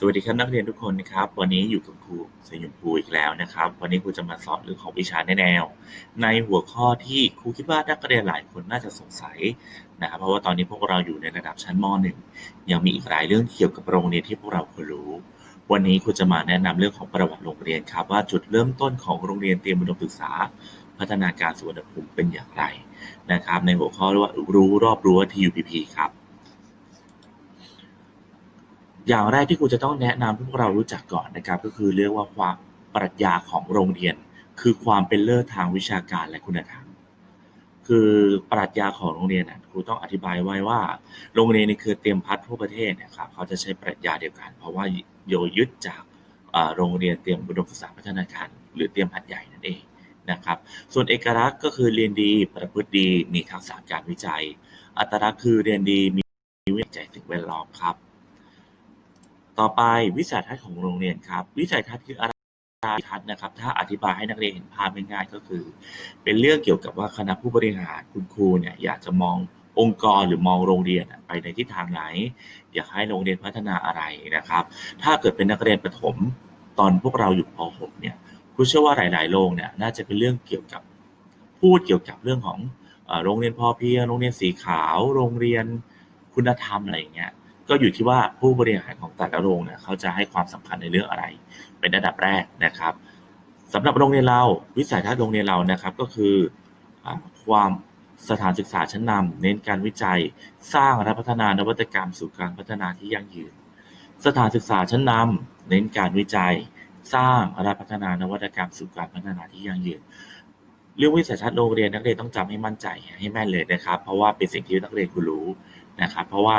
สวัสดีครับนักเรียนทุกคนนะครับ วันนี้อยู่กับครูสยุมภูอีกแล้วนะครับ วันนี้ครูจะมาสอนเรื่องของวิชาแนแนว ในหัวข้อที่ครูคิดว่านักเรียนหลายคนน่าจะสงสัยนะครับเพราะว่าตอนนี้พวกเราอยู่ในระดับชั้นม .1 ยังมีอีกหลายเรื่องเกี่ยวกับโรงเรียนที่พวกเราควรรู้ วันนี้ครูจะมาแนะนำเรื่องของประวัติโรงเรียนครับ ว่าจุดเริ่มต้นของโรงเรียนเตรียมอุดมศึกษา พัฒนาการสุวรรณภูมิเป็นอย่างไรนะครับ ในหัวข้อเรียกว่ารู้รอบรั้ว TUPP ครับ อย่างแรกที่ครูจะต้องแนะนำให้พวกเรารู้จักก่อนนะครับก็คือเรียกว่าความปรัชญาของโรงเรียน คือความเป็นเลิศทางวิชาการและคุณธรรมคือปรัชญาของโรงเรียนนะครูต้องอธิบายไว้ว่า โรงเรียนในเครือเตรียมพัฒน์ทั่วประเทศเนะครับเขาจะใช้ปรัชญาเดียวกัน เพราะว่าโยยึดจากโรงเรียนเตรียมอุดมศึกษาพัฒนาการ หรือเตรียมพัฒน์ใหญ่นั่นเองนะครับส่วนเอกลักษณ์ก็คือเรียนดีประพฤติดีมีทักษะการวิจัย อัตลักษณ์คือเรียนดีมีวิจัยสิ่งแวดล้อมครับ ต่อไปวิสัยทัศน์ของโรงเรียนครับ วิสัยทัศน์คืออะไรวิสัยทัศน์นะครับ ถ้าอธิบายให้นักเรียนเห็นภาพง่ายๆก็คือ เป็นเรื่องเกี่ยวกับว่าคณะผู้บริหารคุณครูเนี่ยอยากจะมององค์กรหรือมองโรงเรียนไปในทิศทางไหน อยากให้โรงเรียนพัฒนาอะไรนะครับ ถ้าเกิดเป็นนักเรียนประถมตอนพวกเราอยู่ป .6 เนี่ยครูเชื่อว่าหลาย ๆ โรงเนี่ยน่าจะเป็นเรื่องเกี่ยวกับพูดเกี่ยวกับเรื่องของโรงเรียนพอเพียงโรงเรียนสีขาว โรงเรียนคุณธรรมอะไรอย่างเงี้ย ก็อยู่ที่ว่าผู้บริหารของแต่ละโรงเนี่ยเขาจะให้ความสำคัญในเรื่องอะไร เป็นระดับแรกนะครับสำหรับโรงเรียนเราวิสัยทัศน์โรงเรียนเรานะครับก็คือความสถานศึกษาชั้นนำเน้นการวิจัยสร้างและพัฒนานวัตกรรมสู่การพัฒนาที่ยั่งยืน สถานศึกษาชั้นนำเน้นการวิจัย สร้างและพัฒนานวัตกรรมสู่การพัฒนาที่ยั่งยืนเรื่องวิสัยทัศน์โรงเรียนนักเรียนต้องจำให้มั่นใจให้แม่นเลยนะครับ เพราะว่าเป็นสิ่งที่นักเรียนควรรู้ นะครับ เพราะว่า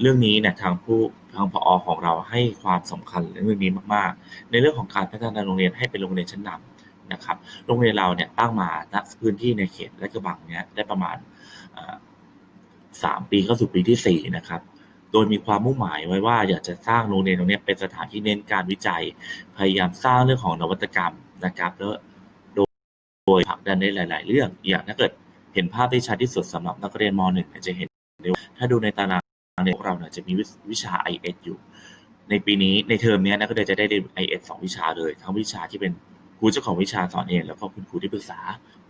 เรื่องนี้เนี่ยทางผู้ทางผอของเราให้ความสำคัญเรื่องนี้มากๆ ในเรื่องของการพัฒนาโรงเรียนให้เป็นโรงเรียนชั้นนำนะครับ โรงเรียนเราเนี่ยตั้งมาณพื้นที่ในเขตและกระบังเนี่ยได้ประมาณสามปีเข้าสู่ปีที่สี่นะครับ โดยมีความมุ่งหมายไว้ว่าอยากจะสร้างโรงเรียนตรงนี้เป็นสถานที่เน้นการวิจัย พยายามสร้างเรื่องของนวัตกรรมนะครับแล้วโดยโดยผลักดันในหลาย ๆ เรื่อง อย่างถ้าเกิดเห็นภาพที่ชัดที่สุดสำหรับนักเรียนม .1 เนี่ยจะเห็น ถ้าดูในตารางเนี่ยพวกเราเนี่ยจะมีวิชา IS อยู่ ในปีนี้ในเทอมนี้นักเรียนจะได้เรียน IS สองวิชาเลย ทั้งวิชาที่เป็นครูเจ้าของวิชาสอนเอง แล้วก็คุณครูที่ปรึกษา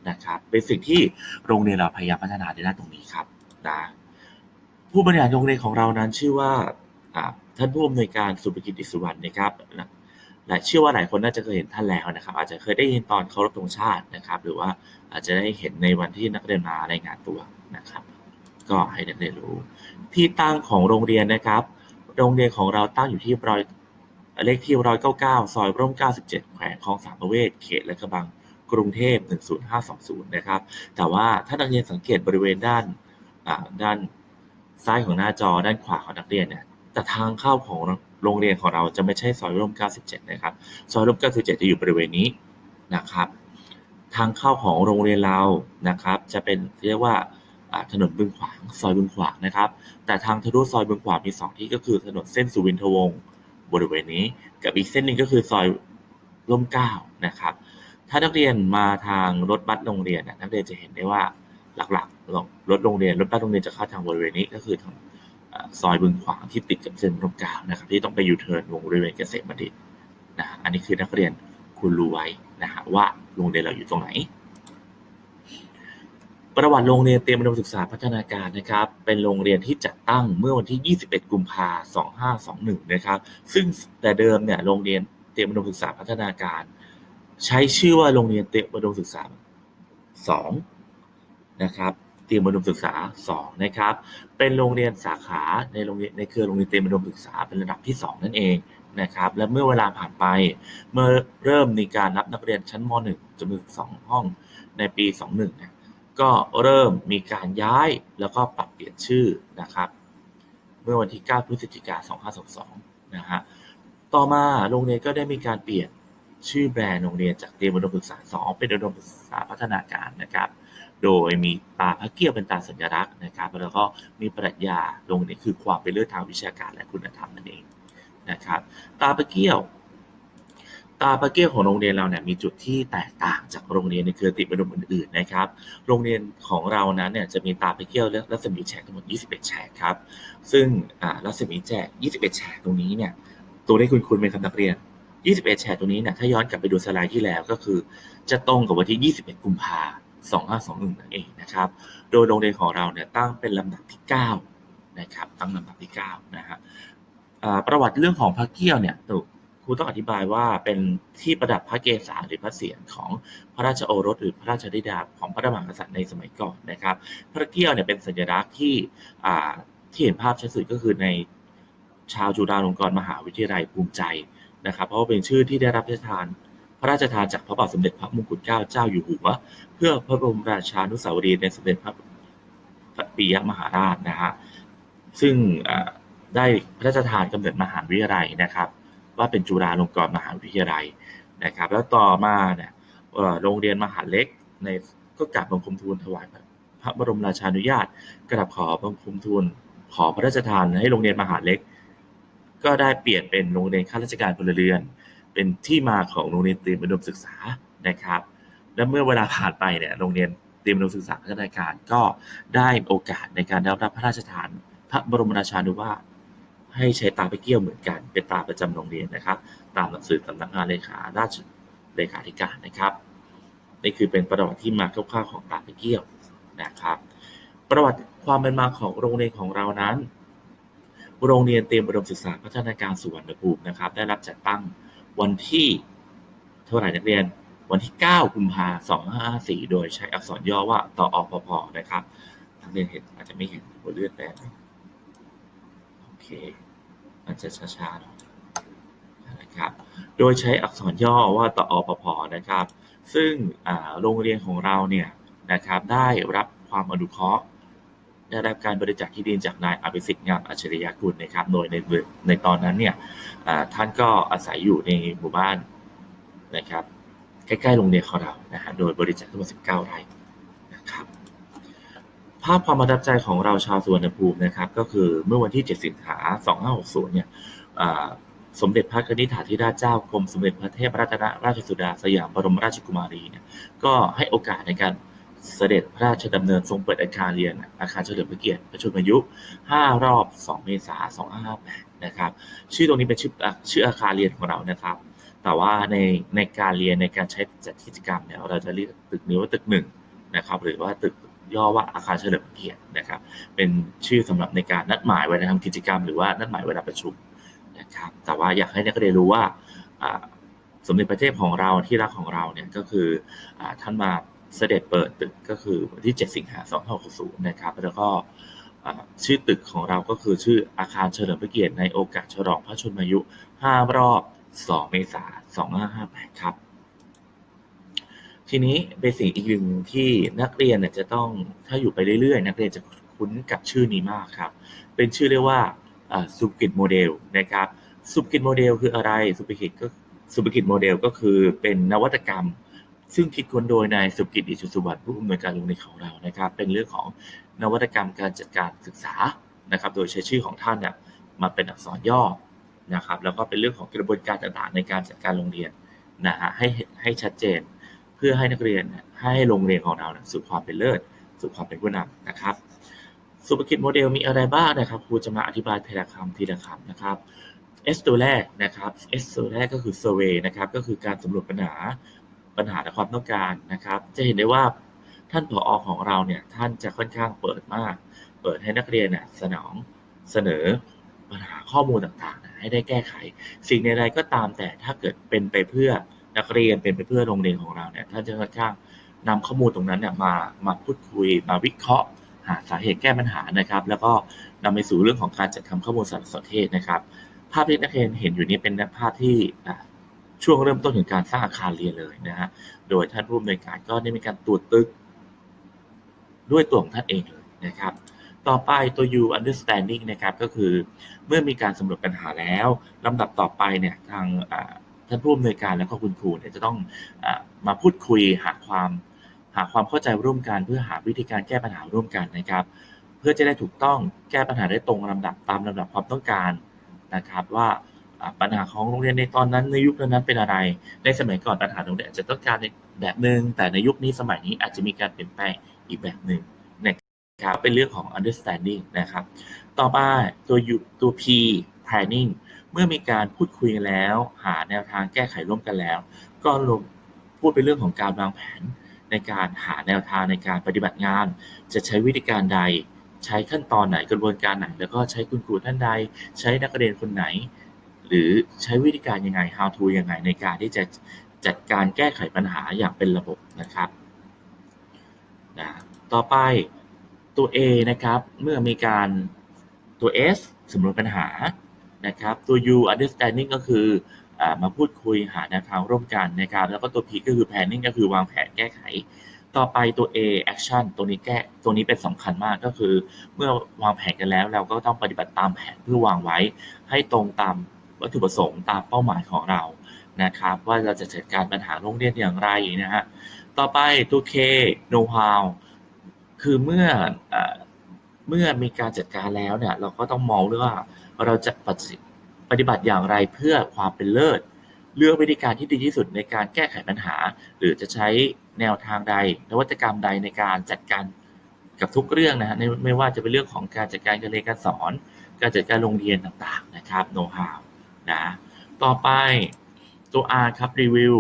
นะครับ เป็นสิ่งที่โรงเรียนเราพยายามพัฒนาในด้านตรงนี้ครับนะผู้บริหารโรงเรียนของเรานั้นชื่อว่าท่านผู้อำนวยการสุภกิจอิสุวรรณนะครับและเชื่อว่าหลายคนน่าจะเคยเห็นท่านแล้วนะครับ อาจจะเคยได้ยินตอนเคารพธงชาตินะครับ หรือว่าอาจจะได้เห็นในวันที่นักเรียนมารายงานตัวนะครับ ก็ให้นักเรียนรู้ ที่ตั้งของโรงเรียนนะครับ โรงเรียนของเราตั้งอยู่ที่รอยเลขที่ร้อยเก้าเก้าซอยร่มเก้าสิบเจ็ดแขวงคลองสามประเวศเขตและกระบังกรุงเทพหนึ่งศูนย์ห้าสองศูนย์นะครับ แต่ว่าถ้านักเรียนสังเกตบริเวณด้านด้านซ้ายของหน้าจอด้านขวาของนักเรียนเนี่ยแต่ทางเข้าของโรงเรียนของเราจะไม่ใช่ซอยร่ม 97 นะครับ ซอยร่ม 97 จะอยู่บริเวณนี้นะครับ ทางเข้าของโรงเรียนเรานะครับ จะเป็นเรียกว่า ถนนบึงขวางซอยบึงขวางนะครับ แต่ทางทะลุซอยบึงขวางมีสองที่ก็คือถนนเส้นสุวินทวงศ์บริเวณนี้ กับอีกเส้นหนึ่งก็คือซอยร่มเกล้านะครับ ถ้านักเรียนมาทางรถบัสโรงเรียนนักเรียนจะเห็นได้ว่าหลักๆรถโรงเรียนรถบัสโรงเรียนจะเข้าทางบริเวณนี้ก็คือทางซอยบึงขวางที่ติดกับเส้นร่มเกล้านะครับ ที่ต้องไปยูเทิร์นวงบริเวณเกษตรบัณฑิตนะฮะอันนี้คือนักเรียนคุณรู้ไว้นะฮะว่าโรงเรียนเราอยู่ตรงไหน ประวัติโรงเรียนเตรียมอุดมศึกษาพัฒนาการนะครับ เป็นโรงเรียนที่จัดตั้งเมื่อวันที่ 21 กุมภาพันธ์ 2521 นะครับ ซึ่งแต่เดิมเนี่ยโรงเรียนเตรียมอุดมศึกษาพัฒนาการ ใช้ชื่อว่าโรงเรียนเตรียมอุดมศึกษา 2 นะครับ เตรียมอุดมศึกษา 2 นะครับ เป็นโรงเรียนสาขาในโรงเรียนในเครือโรงเรียนเตรียมอุดมศึกษาเป็นระดับที่ 2 นั่นเองนะครับ และเมื่อเวลาผ่านไป เมื่อเริ่มมีการรับนักเรียนชั้นม .1 จำนวน2ห้องในปี 21นี่ย ก็เริ่มมีการย้ายแล้วก็ปรับเปลี่ยนชื่อนะครับ เมื่อวันที่ 9 พฤศจิกายน2522 นะฮะ ต่อมาโรงเรียนก็ได้มีการเปลี่ยนชื่อแบรนด์โรงเรียนจากเตรียมอุดมศึกษา 2 เป็นอุดมศึกษาพัฒนาการนะครับ โดยมีตาพระเกี้ยวเป็นตาสัญลักษณ์นะครับ แล้วก็มีปรัชญาโรงเรียนคือความเป็นเลิศทางวิชาการและคุณธรรมนั่นเองนะครับ ตาพระเกี้ยว ตาพระเกี้ยวของโรงเรียนเราเนี่ยมีจุดที่แตกต่างจากโรงเรียนในเครือติดอุดมอื่นๆนะครับ โรงเรียนของเรานั้นเนี่ยจะมีตาพระเกี้ยวและรัศมีแฉกทั้งหมด 21 แฉกครับ ซึ่งรัศมีแฉก 21 แฉกตรงนี้เนี่ยตัวเลขคุณคุณเป็นคำนักเรียน 21 แฉกตัวนี้เนี่ยถ้าย้อนกลับไปดูสไลด์ที่แล้วก็คือ จะตรงกับวันที่ 21 กุมภา2521นั่นเองนะครับ โดยโรงเรียนของเราเนี่ยตั้งเป็นลำดับที่ 9 นะครับ ตั้งลำดับที่ 9 นะฮะประวัติเรื่องของพระเกี้ยวเนี่ย รูต้องอธิบายว่าเป็นที่ประดับพระเกศาหรือพระเศียรของพระราชโอรสหรือพระราชธิดาของพระมหากษัตริย์ในสมัยก่อนนะครับ พระเกี้ยวเนี่ยเป็นสัญลักษณ์ที่ที่เห็นภาพชัดสุดก็คือในชาวจุฬาลงกรณ์มหาวิทยาลัยภูมิใจนะครับ เพราะว่าเป็นชื่อที่ได้รับพระราชทาน พระราชทานจากพระบาทสมเด็จพระมงกุฎเกล้าเจ้าอยู่หัว เพื่อพระบรมราชานุสาวรีย์ในสมเด็จพระปิยมหาราชนะฮะซึ่งได้พระราชทานกำเนิดมหาวิทยาลัยนะครับ ว่าเป็นจุฬาลงกรณ์มหาวิทยาลัยนะครับ แล้วต่อมาเนี่ยโรงเรียนมหาเล็กในก็กราบบังคมทูลถวายพระบรมราชานุญาตกราบขอบังคมทูลขอพระราชทานให้โรงเรียนมหาเล็ก ก็ได้เปลี่ยนเป็นโรงเรียนข้าราชการพลเรือน เป็นที่มาของโรงเรียนเตรียมอุดมศึกษานะครับ และเมื่อเวลาผ่านไปเนี่ยโรงเรียนเตรียมอุดมศึกษาพัฒนาการก็ได้โอกาสในการได้รับพระราชทาน พระบรมราชานุญาต ให้ใช้ตาไปเกี่ยวเหมือนกัน เป็นตาประจำโรงเรียนนะครับ ตามหนังสือสำนักงานเลขาราชเลขาธิการนะครับ นี่คือเป็นประวัติที่มาคร่าวๆของตาไปเกี่ยวนะครับ ประวัติความเป็นมาของโรงเรียนของเรานั้น โรงเรียนเตรียมอุดมศึกษาพัฒนาการสุวรรณภูมินะครับ ได้รับจัดตั้งวันที่เท่าไหร่นักเรียนวันที่ 9 กุมภาพันธ์2554 โดยใช้อักษรย่อว่าตออพพนะครับนักเรียนเห็นอาจจะไม่เห็นหัวเลือดแป๊บโอเค มันจะช้าๆนะครับ โดยใช้อักษรย่อว่าตออพนะครับ ซึ่งโรงเรียนของเราเนี่ยนะครับได้รับความอนุเคราะห์ได้รับการบริจาคที่ดินจากนายอภิสิทธิ์งามอัจฉริยกุลนะครับ โดยในในตอนนั้นเนี่ยท่านก็อาศัยอยู่ในหมู่บ้านนะครับ ใกล้ๆโรงเรียนของเรานะฮะโดยบริจาคทั้งหมด19ไร่นะครับ ภาพความประทับใจของเราชาวสุวรรณภูมินะครับก็คือเมื่อวันที่ 7 สิงหา2560 เนี่ยสมเด็จพระกนิษฐาธิราชเจ้ากรมสมเด็จพระเทพรัตนราชสุดาสยามบรมราชกุมารีเนี่ยก็ให้โอกาสในการเสด็จพระราชดำเนินทรงเปิดอาคารเรียน อาคารเฉลิมพระเกียรติประชนมายุ 5 รอบ 2 เมษายน2558 นะครับ ชื่อตรงนี้เป็นชื่ออะชื่ออาคารเรียนของเรานะครับ แต่ว่าในในการเรียนในการใช้จัดกิจกรรมเนี่ยเราจะเรียกตึกนี้ว่าตึกหนึ่งนะครับ หรือว่าตึก ย่อว่าอาคารเฉลิมเกียรตินะครับ เป็นชื่อสำหรับในการนัดหมายไว้ทำกิจกรรมหรือว่านัดหมายเวลาประชุมนะครับ แต่ว่าอยากให้นักเรียนรู้ว่าสมเด็จพระเทพของเราที่รักของเราเนี่ยก็คืออท่านมาเสด็จเปิดตึกก็คือวันที่ 7 สิงหา2560นะครับ แล้วก็ชื่อตึกของเราก็คือชื่ออาคารเฉลิมพระเกียรติในโอกาสฉลองพระชนมายุ 5 รอบ 2 เมษายน2558 ครับ ทีนี้เบสิกอีกหนึ่งที่นักเรียนเนี่ยจะต้องถ้าอยู่ไปเรื่อยๆ นักเรียนจะคุ้นกับชื่อนี้มากครับ เป็นชื่อเรียกว่าสุภกิจโมเดลนะครับสุภกิจโมเดลคืออะไรสุภกิจก็สุภกิจโมเดลก็คือเป็นนวัตกรรม ซึ่งคิดค้นโดยนายสุภกิจอิชุสุวรรณผู้อำนวยการโรงเรียนของเรานะครับ เป็นเรื่องของนวัตกรรมการจัดการศึกษานะครับ โดยใช้ชื่อของท่านเนี่ยมาเป็นอักษรย่อนะครับ แล้วก็เป็นเรื่องของกระบวนการต่างๆ ในการจัดการโรงเรียนนะฮะให้ให้ชัดเจน เพื่อให้นักเรียนให้โรงเรียนของเราสู่ความเป็นเลิศ สู่ความเป็นผู้นำนะครับสุภกิจโมเดลมีอะไรบ้างนะครับครูจะมาอธิบายทีละคำทีละคำนะครับ S ตัวแรกนะครับ S ตัวแรกก็คือ survey นะครับก็คือการสำรวจปัญหาปัญหาและความต้องการนะครับ จะเห็นได้ว่าท่านผอของเราเนี่ยท่านจะค่อนข้างเปิดมาก เปิดให้นักเรียนเนี่ยสนองเสนอปัญหาข้อมูลต่างๆ ให้ได้แก้ไข สิ่งใดๆก็ตามแต่ถ้าเกิดเป็นไปเพื่อ นักเรียนเป็นไปเพื่อโรงเรียนของเราเนี่ยท่านจะค่อนข้างนำข้อมูลตรงนั้นเนี่ยมามาพูดคุยมาวิเคราะห์ หาสาเหตุแก้ปัญหานะครับ แล้วก็นำไปสู่เรื่องของการจัดทำข้อมูลสารสนเทศนะครับ ภาพที่นักเรียนเห็นอยู่นี้เป็นภาพที่ช่วงเริ่มต้นของการสร้างอาคารเรียนเลยนะฮะโดยท่านผู้อำนวยการก็ได้มีการตรวจตึก ด้วยตัวของท่านเองเลยนะครับต่อไปตัว U understanding นะครับก็คือเมื่อมีการสำรวจปัญหาแล้วลำดับต่อไปเนี่ยทาง ท่านผู้อำนวยการและก็คุณครูเนี่ยจะต้องอมาพูดคุยหาความหาความเข้าใจร่วมกัน เพื่อหาวิธีการแก้ปัญหาร่วมกันนะครับ เพื่อจะได้ถูกต้องแก้ปัญหาได้ตรงลำดับตามลำดับความต้องการนะครับ ว่าปัญหาของโรงเรียนในตอนนั้นในยุคนั้นเป็นอะไร ในสมัยก่อนปัญหาโรงเรียนอาจจะต้องการแบบหนึ่งแต่ในยุคนี้สมัยนี้อาจจะมีการเปลี่ยนแปลงอีกแบบหนึ่งนะครับเป็นเรื่องของ understanding นะครับ ต่อมาตัว U ตัว P planning เมื่อมีการพูดคุยกันแล้ว หาแนวทางแก้ไขร่วมกันแล้ว ก็ลงพูดเป็นเรื่องของการวางแผน ในการหาแนวทางในการปฏิบัติงาน จะใช้วิธีการใด ใช้ขั้นตอนไหนกระบวนการไหน แล้วก็ใช้คุณครูท่านใด ใช้นักเรียนคนไหน หรือใช้วิธีการยังไง how to ยังไงในการที่จะจัดการแก้ไขปัญหาอย่างเป็นระบบนะครับนะต่อไปตัว A นะครับ เมื่อมีการตัว S สำรวจปัญหา นะครับ ตัว U understanding ก็คืออมาพูดคุยหาแนวทางร่วมกันนะครับ แล้วก็ตัว P ก็คือ planning ก็คือวางแผนแก้ไข ต่อไปตัว A action ตัวนี้แก้ตัวนี้เป็นสำคัญมากก็คือ เมื่อวางแผนกันแล้ว เราก็ต้องปฏิบัติตามแผนเพื่อวางไว้ ให้ตรงตามวัตถุประสงค์ตามเป้าหมายของเรานะครับ ว่าเราจะจัดการปัญหาโรงเรียนอย่างไรนะฮะต่อไปตัว K know how คือเมื่อเอ่อเมื่อมีการจัดการแล้วเนี่ยเราก็ต้องมองด้วยว่า เราจะปฏิบัติอย่างไรเพื่อความเป็นเลิศ เลือกวิธีการที่ดีที่สุดในการแก้ไขปัญหา หรือจะใช้แนวทางใด นวัตกรรมใดในการจัดการกับทุกเรื่องนะฮะไม่ว่าจะเป็นเรื่องของการจัดการการเรียนการสอน การจัดการโรงเรียนต่างๆนะครับ know how นะต่อไปตัว R ครับ review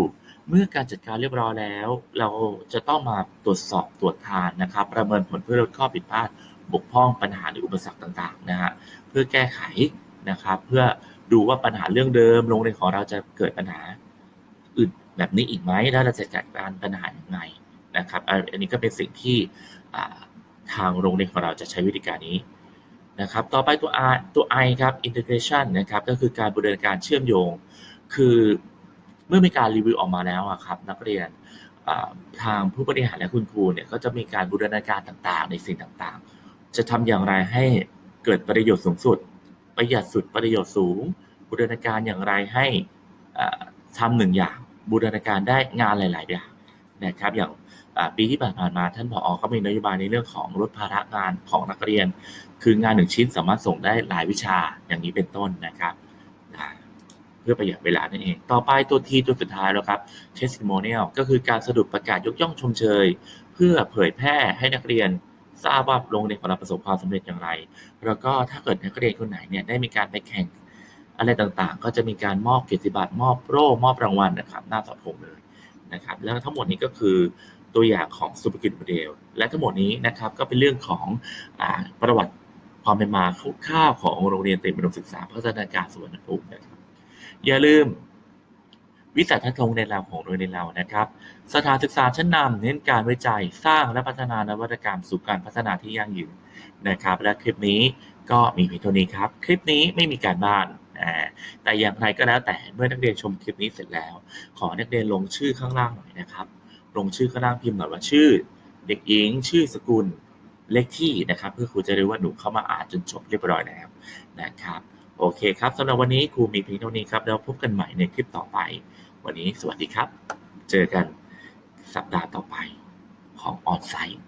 เมื่อการจัดการเรียบร้อยแล้ว เราจะต้องมาตรวจสอบตรวจทานนะครับ ประเมินผลเพื่อลดข้อผิดพลาด บกพร่องปัญหาหรืออุปสรรคต่างๆนะฮะเพื่อแก้ไขนะครับเพื่อดูว่าปัญหาเรื่องเดิมโรงเรียนของเราจะเกิดปัญหาอื่นแบบนี้อีกไหมแล้วเราจะจัดการปัญหาอย่างไรนะครับอันนี้ก็เป็นสิ่งที่ทางโรงเรียนของเราจะใช้วิธีการนี้นะครับต่อไปตัว R ตัว I ครับ integration นะครับก็คือการบูรณาการเชื่อมโยง คือเมื่อมีการรีวิวออกมาแล้วครับนักเรียนทางผู้บริหารและคุณครูเนี่ยก็จะมีการบูรณาการต่างๆ ในสิ่งต่างๆ จะทำอย่างไรให้เกิดประโยชน์สูงสุด ประหยัดสุดประโยชน์สูง บูรณาการอย่างไรให้ทำหนึ่งอย่าง บูรณาการได้งานหลาย ๆ อย่างนะครับอย่างปีที่ผ่านมาท่านผอก็มีนโยบายในเรื่องของลดภาระงานของนักเรียน คืองานหนึ่งชิ้นสามารถส่งได้หลายวิชาอย่างนี้เป็นต้นนะครับนะเพื่อประหยัดเวลานั่นเอง ต่อไปตัวทีตัวสุดท้ายแล้วครับ testimonial ก็คือการสรุปประกาศยกย่องชมเชย เพื่อเผยแพร่ให้นักเรียน ทราบว่าโรงเรียนของเราประสบความสำเร็จอย่างไร แล้วก็ถ้าเกิดนักเรียนคนไหนเนี่ยได้มีการไปแข่งอะไรต่างๆ ก็จะมีการมอบเกียรติบัตรมอบโล่มอบรางวัลนะครับ หน้าเสาธงเลยนะครับ แล้วทั้งหมดนี้ก็คือตัวอย่างของสุภกิจโมเดล และทั้งหมดนี้นะครับก็เป็นเรื่องของอประวัติความเป็นมาคร่าวๆของโรงเรียนเตรียมอุดมศึกษาพัฒนาการสุวรรณภูมินะครับอย่าลืม วิสัยทัศน์โรงเรียนเราของโรงเรียนเรานะครับ สถานศึกษาชั้นนำเน้นการวิจัยสร้างและพัฒนานวัตกรรมสู่การพัฒนาที่ยั่งยืนนะครับ และคลิปนี้ก็มีเพียงเท่านี้ครับ คลิปนี้ไม่มีการบ้านแต่อย่างไรก็แล้วแต่เมื่อนักเรียนชมคลิปนี้เสร็จแล้ว ขอนักเรียนลงชื่อข้างล่างหน่อยนะครับ ลงชื่อข้างล่างพิมพ์หน่อยว่าชื่อ เด็กหญิงชื่อสกุลเลขที่นะครับ เพื่อครูจะรู้ว่าหนูเข้ามาอ่านจนจบเรียบร้อยแล้วนะครับ โอเคครับสำหรับวันนี้ครูมีเพียงเท่านี้ครับแล้วพบกันใหม่ในคลิปต่อไป วันนี้สวัสดีครับ เจอกันสัปดาห์ต่อไปของออนไซต์